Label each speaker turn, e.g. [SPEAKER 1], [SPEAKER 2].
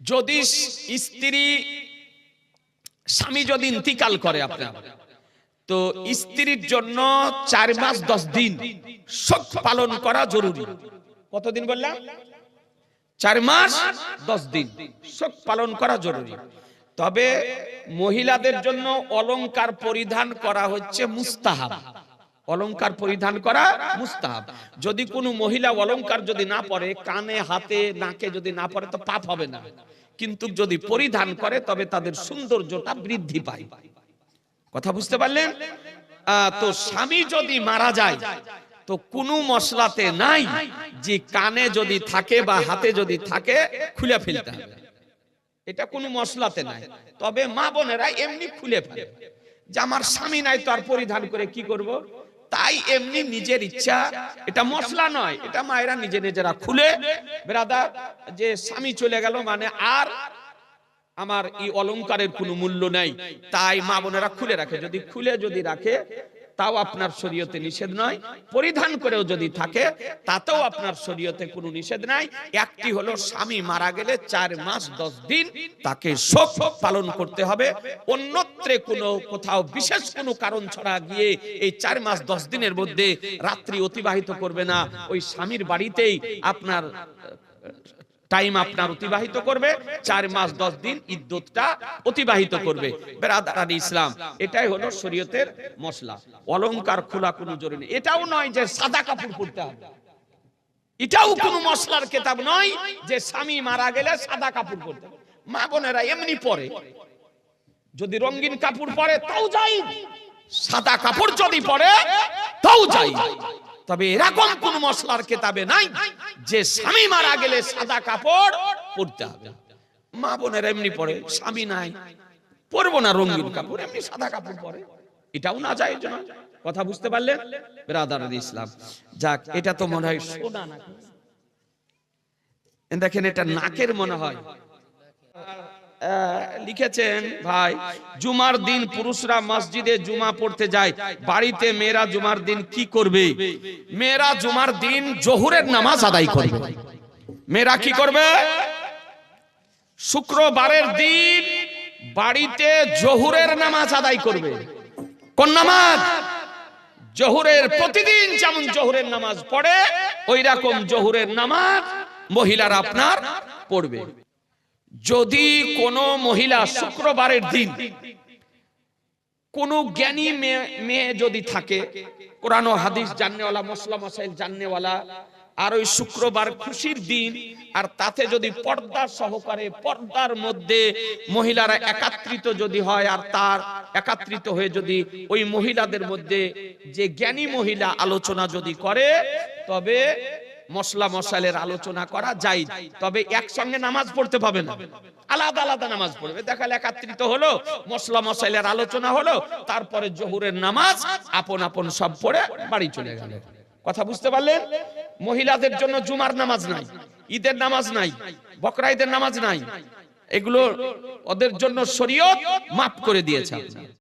[SPEAKER 1] যদি স্ত্রী স্বামী যদি ইন্তিকাল করে আপনার, তো স্ত্রীর জন্য চার মাস দশ দিন শোক পালন করা জরুরি। কতদিন বললাম? চার মাস দশ দিন শোক পালন করা জরুরি। তবে মহিলাদের জন্য অলংকার পরিধান করা হচ্ছে মুস্তাহাব। অলংকার পরিধান করা মুস্তাহাব। যদি কোনো মহিলা অলংকার যদি না পরে, কানে, হাতে, নাকে যদি না পরে, তো পাপ হবে না। কিন্তু যদি পরিধান করে, তবে তাদের সৌন্দর্যটা বৃদ্ধি পায়। কথা বুঝতে পারলেন? তো স্বামী যদি মারা যায়, তো কোনো মশলাতে নাই যে কানে যদি থাকে বা হাতে যদি থাকে, খুলে ফেলতে হবে। এটা কোনো মশলাতে নাই। তবে মা বোনেরা এমনি খুলে ফেলে। যে আমার স্বামী নাই, তো আর পরিধান করে কি করব? তাই এমনি নিজের ইচ্ছা, এটা মশলা নয়, এটা মায়েরা নিজে নিজেরা খুলে, বেরাদার, যে স্বামী চলে গেল মানে আর আমার এই অলংকারের কোনো মূল্য নাই। তাই মা বোনেরা খুলে রাখে, যদি খুলে যদি রাখে, তাও আপনার শরীয়তে নিষেধ নয়। পরিধান করেও যদি থাকে, তাতেও আপনার শরীয়তে কোনো নিষেধ নাই। একটি হলো স্বামী মারা গেলে চার মাস দশ দিন তাকে শোক পালন করতে হবে অন্যত্রে কোনো কোথাও বিশেষ কোনো কারণ ছাড়া গিয়ে এই চার মাস, দশ দিনের মধ্যে রাত্রি অতিবাহিত করবে না। ওই স্বামীর বাড়িতেই আপনার টাইম আপনার অতিবাহিত করবে। চার মাস, দশ দিন ইদ্যতটা অতিবাহিত করবে। বেরাদার ইসলাম, এটাই হলো শরীয়তের মশলা। অলংকার খোলা কোনো জরুরি নেই। এটাও নয় যে সাদা কাপড় পরতে হবে। এটাও কোনো মশলার কেতাব নয় যে স্বামী মারা গেলে সাদা কাপড় পরতে মা বোনেরা এমনি পরে। যদি রঙিন কাপড় পরে, তাও যাই। সাদা কাপড় যদি পরে, তাও যাই। তবে এরকম কোন মশলার কেতাবে নাই যে স্বামী মারা গেলে সাদা কাপড় পরতে হবে। মা বোনের এমনি পরে, স্বামী নাই, পরবো না রঙিন কাপড়, এমনি সাদা কাপড় পরে। এটাও না যায় না কথা বুঝতে পারলেন বেরাদার ইসলাম, যাক, এটা তো মনে হয় সোনা দেখেন, এটা নাকের মনে হয়। লিখেছেন, ভাই, জুমার দিন পুরুষরা মসজিদে জুমা পড়তে যায়। বাড়িতে মেয়েরা জুমার দিন কি করবে? মেয়েরা জুমার দিন জোহরের নামাজ আদায় করবে। মেয়েরা কি করবে? শুক্রবারের দিন বাড়িতে জোহরের নামাজ আদায় করবে। কোন নামাজ? জোহরের প্রতিদিন যেমন জোহরের নামাজ পড়ে, ওই রকম জোহরের নামাজ মহিলারা আপনার পড়বে। যদি কোনো মহিলা শুক্রবারের দিন কোন জ্ঞানী মেয়ে যদি থাকে, কোরআন হাদিস জাননেওয়ালা মশলা মশাইল জাননেওয়ালা, আর ওই শুক্রবার খুশির দিন, আর তাতে যদি পর্দা সহকারে, পর্দার মধ্যে মহিলারা একাত্রিত যদি হয়, আর তার একাত্রিত হয়ে যদি ওই মহিলাদের মধ্যে যে জ্ঞানী মহিলা আলোচনা যদি করে, তবে মশলা মশালের আলোচনা করা যায়, তবে একসঙ্গে নামাজ পড়তে পাবে না। আলাদা আলাদা নামাজ পড়বে। দেখালে একাত্রিত হলো, মশলা মশাইলের আলোচনা হলো, তারপরে জহুরের নামাজ, আপন আপন সব পড়ে বাড়ি চলে গেল। কথা বুঝতে পারলেন? মহিলাদের জন্য জুমার নামাজ নাই, ঈদের নামাজ নাই বকরা ঈদের নামাজ নাই। এগুলো ওদের জন্য শরীয়ত মাফ করে দিয়েছে।